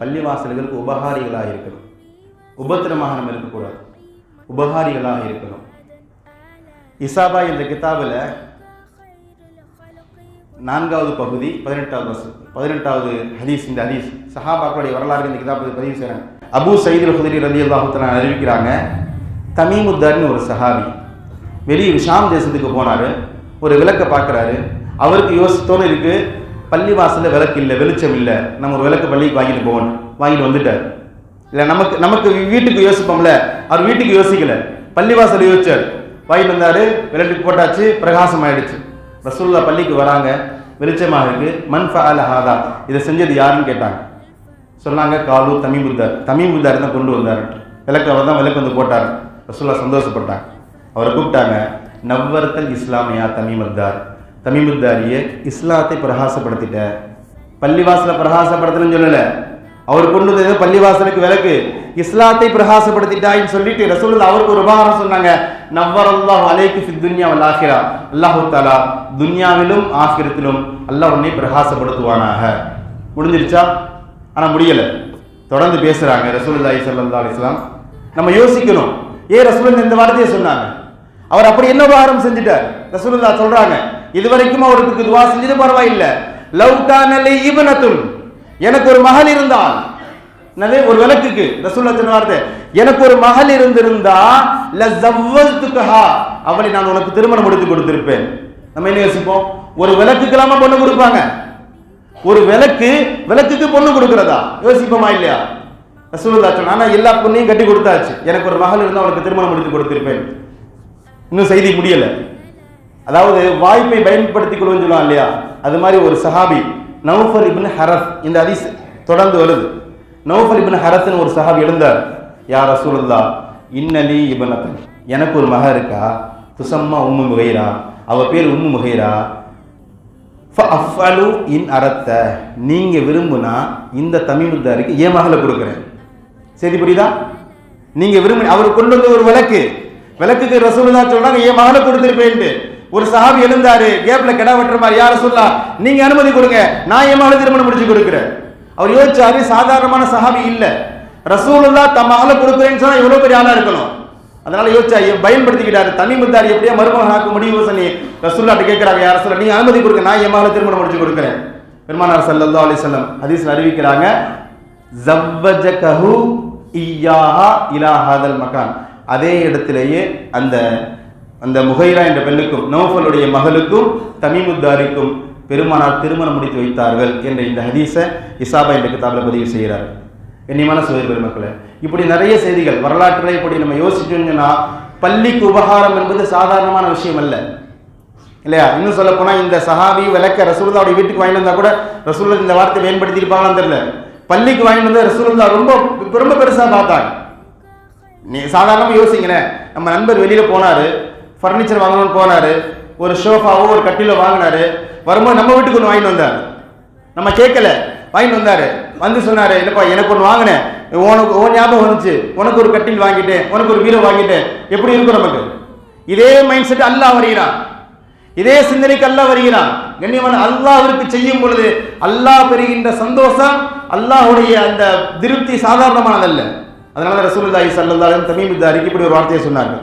பள்ளிவாசல்களுக்கு உபகாரிகளாக இருக்கணும். உபத்திரமாக நம்ம இருக்கக்கூடாது. உபகாரிகளாக இருக்கணும். இசாபா என்ற கிதாபில் நான்காவது பகுதி பதினெட்டாவது வருஷம் பதினெட்டாவது ஹதீஸ் இந்த ஹதீஸ். சஹாபாக்களுடைய வரலாறு இந்த கிதாபத்தை பதிவு செய்கிறாங்க. அபு சயீதுல் ஹுதரி ரதி அல்லாஹுத்தலான் அறிவிக்கிறாங்க தமீமுத்தர்னு ஒரு சஹாபி வெளியே ஷாம் தேசத்துக்கு போனார் ஒரு விளக்கை பார்க்குறாரு அவருக்கு யோசித்தோன்னு இருக்கு பள்ளி வாசலில் விளக்கு இல்லை வெளிச்சம் இல்லை நம்ம ஒரு விளக்கு பள்ளிக்கு வாங்கிட்டு போகணும் வாங்கிட்டு வந்துட்டார். இல்லை நமக்கு நமக்கு வீட்டுக்கு யோசிப்போம்ல. அவர் வீட்டுக்கு யோசிக்கல. பள்ளிவாசல் யோசிச்சார். வாங்கிட்டு வந்தாரு விளக்கு போட்டாச்சு பிரகாசம் ஆயிடுச்சு ரசூல்லா பள்ளிக்கு வராங்க. வெளிச்சமாக இருக்கு. மண் ஃபஅல ஹாதா. இதை செஞ்சது யாருன்னு கேட்டாங்க. சொன்னாங்க காலு தமிமுத்தார் தமிமுத்தார் தான் கொண்டு வந்தார். விளக்கு அவர் தான் விளக்கு வந்து போட்டார். ரசூல்லா சந்தோஷப்பட்டாங்க. அவரை கூப்பிட்டாங்க நவ்வர்த்தல் இஸ்லாமியா தமிமுத்தார் தமிமுத்தாரிய இஸ்லாத்தை பிரகாசப்படுத்திட்ட. பள்ளிவாசலை பிரகாசப்படுத்தணும்னு சொல்லலை. அவர் கொண்டு வந்தது பள்ளிவாசலுக்கு விளக்கு. இஸ்லாத்தை பிரகாசப்படுத்திட்டாயின்னு சொல்லிட்டு ரசூல் அவருக்கு ஒரு உபகாரம் சொன்னாங்க. நவ்வர் அல்லாஹ் அலைக்கு ஃபி துன்யா வல் ஆஹிரா அல்லாஹு தாலா துன்யாவிலும் ஆஹிரத்திலும் அல்லாஹ் உன்னை பிரகாசப்படுத்துவானாக. முடிஞ்சிருச்சா? ஆனால் முடியலை. தொடர்ந்து பேசுகிறாங்க ரசூலுல்லாஹி சல்லா அலிஸ்லாம் நம்ம யோசிக்கணும். ஏ ரசூலன் இந்த வார்த்தையை சொன்னாங்க. அவர் அப்படி என்ன உபகாரம் செஞ்சுட்டார்? ரசூலுல்லா சொல்கிறாங்க இது இதுவரைக்கும் அவருக்கு துவா செஞ்சது பரவாயில்லை. லவ் கான லி எனக்கு ஒரு மகள் இருந்தால் என்னது? ஒரு விளக்குக்கு. ரசூல்லா சொன்ன வார்த்தை. எனக்கு ஒரு மகள் இருந்திருந்தா ல ஜவ்வல்துகஹா அவளை நான் உனக்கு திருமணம் முடித்து கொடுத்திருப்பேன். நம்ம என்ன யோசிப்போம்? ஒரு விளக்குக்கெல்லாமா பொண்ணு கொடுப்பாங்க. ஒரு விளக்கு விளக்குக்கு பொண்ணு கொடுக்கிறதா? யோசிப்போமா இல்லையா? ரசூல்லா சொன்னா எல்லா பொண்ணையும் கட்டி கொடுத்தாச்சு. எனக்கு ஒரு மகள் இருந்தா அவளுக்கு திருமணம் முடித்து கொடுத்திருப்பேன். இன்னும் செய்தி முடியலை. அதாவது வாய்ப்பை பயன்படுத்திக் கொள்வோம்னு சொல்லுவான் இல்லையா? அது மாதிரி ஒரு சஹாபி நவுஃபர் இப்னு ஹரத் இந்த அதிஸ் தொடர்ந்து வருது. நவுஃபர் இப்னு ஹரத்னு ஒரு சஹாபி எழுந்தார் யார் ரசூலுல்லா இன்னலி இபனத்தன். எனக்கு ஒரு மக இருக்கா? துசம்மா உம்மு முகைரா? அவ பேர் உம்மு முகைரா? அஃபலு இன் அறத்த. நீங்கள் விரும்புனா இந்த தமிழ்தாருக்கு என் மகளை கொடுக்குறேன். சரி புரியுதா? நீங்கள் விரும்பி அவர் கொண்டு வந்த ஒரு விளக்கு. விளக்குக்கு ரசூலுல்லா சொல்றாங்க என் மகளை கொடுத்துருப்பேன்ட்டு. ஒரு சஹாபி எழுந்தாரு கேப்ல கிடா வெட்டுற மாதிரி யார சொல்லா நீங்க அனுமதி கொடுங்க நான் என் மகளை திருமணம் முடிச்சு கொடுக்குறேன். அவர் யோசிச்சாரு சாதாரணமான சஹாபி இல்ல. ரசூலுல்லா தம் மகளை கொடுக்குறேன்னு சொன்னா எவ்வளவு பெரிய ஆளா இருக்கணும்? அதனால யோசிச்சா பயன்படுத்திக்கிட்டாரு. தனி முத்தாரி எப்படியா மருமகன் ஆக்க முடியும் சொல்லி ரசூல்லாட்ட கேட்கிறாங்க யார சொல்ல நீங்க அனுமதி கொடுங்க நான் என் மகளை திருமணம் முடிச்சு கொடுக்குறேன். பெருமானார் சல்லா அலி சொல்லம் ஹதீஸ்ல அறிவிக்கிறாங்க ஜவ்வஜகஹு இய்யாஹா இலா ஹாதல் மகான். அதே இடத்திலேயே அந்த அந்த முகைரா என்ற பெண்ணுக்கும் நோஃபலுடைய மகளுக்கும் தமிமுத்தாரிக்கும் பெருமானார் திருமணம் முடித்து வைத்தார்கள் என்ற இந்த ஹதீஸை இசாபா என்ற கிதாபில் பதிவு செய்கிறார். கண்ணியமான சுவை பெருமக்களை இப்படி நிறைய செய்திகள் வரலாற்றில் இப்படி நம்ம யோசிச்சோம்னா பள்ளிக்கு உபகாரம் என்பது சாதாரணமான விஷயம் அல்ல. இல்லையா? இன்னும் சொல்ல போனால் இந்த சஹாபி விளக்க ரசூலுல்லாவுடைய வீட்டுக்கு வாங்கிட்டு வந்தால் கூட ரசூலுல்லா இந்த வார்த்தை பயன்படுத்தியிருப்பாங்களான்னு தெரியல. பள்ளிக்கு வாங்கிட்டு வந்தால் ரசூலுல்லா ரொம்ப ரொம்ப பெருசாக பார்த்தாங்க. நீ சாதாரணமாக யோசிங்களேன் நம்ம நண்பர் வெளியில போனாரு ஃபர்னிச்சர் வாங்கணும்னு போனாரு. ஒரு ஷோஃபாவோ ஒரு கட்டிலோ வாங்கினாரு. வரும்போது நம்ம வீட்டுக்கு ஒன்று வாங்கிட்டு வந்தார். நம்ம கேட்கல. வாங்கிட்டு வந்தார். வந்து சொன்னார் என்னப்பா எனக்கு ஒன்று வாங்கினேன். உனக்கு உன் ஞாபகம் வந்துச்சு. உனக்கு ஒரு கட்டில் வாங்கிட்டேன். உனக்கு ஒரு பீரோ வாங்கிட்டேன். எப்படி இருக்கும் நமக்கு? இதே மைண்ட் செட் அல்லாஹ் வருகிறான். இதே சிந்தனைக்கு அல்லா வருகிறான். கண்ணியமான அல்லாவிற்கு செய்யும் பொழுது அல்லாஹ் பெறுகின்ற சந்தோஷம் அல்லாஹுடைய அந்த திருப்தி சாதாரணமானதல்ல. அதனால ரசூலுல்லாஹி ஸல்லல்லாஹு அலைஹி வஸல்லம் இப்படி ஒரு வார்த்தையை சொன்னார்கள்.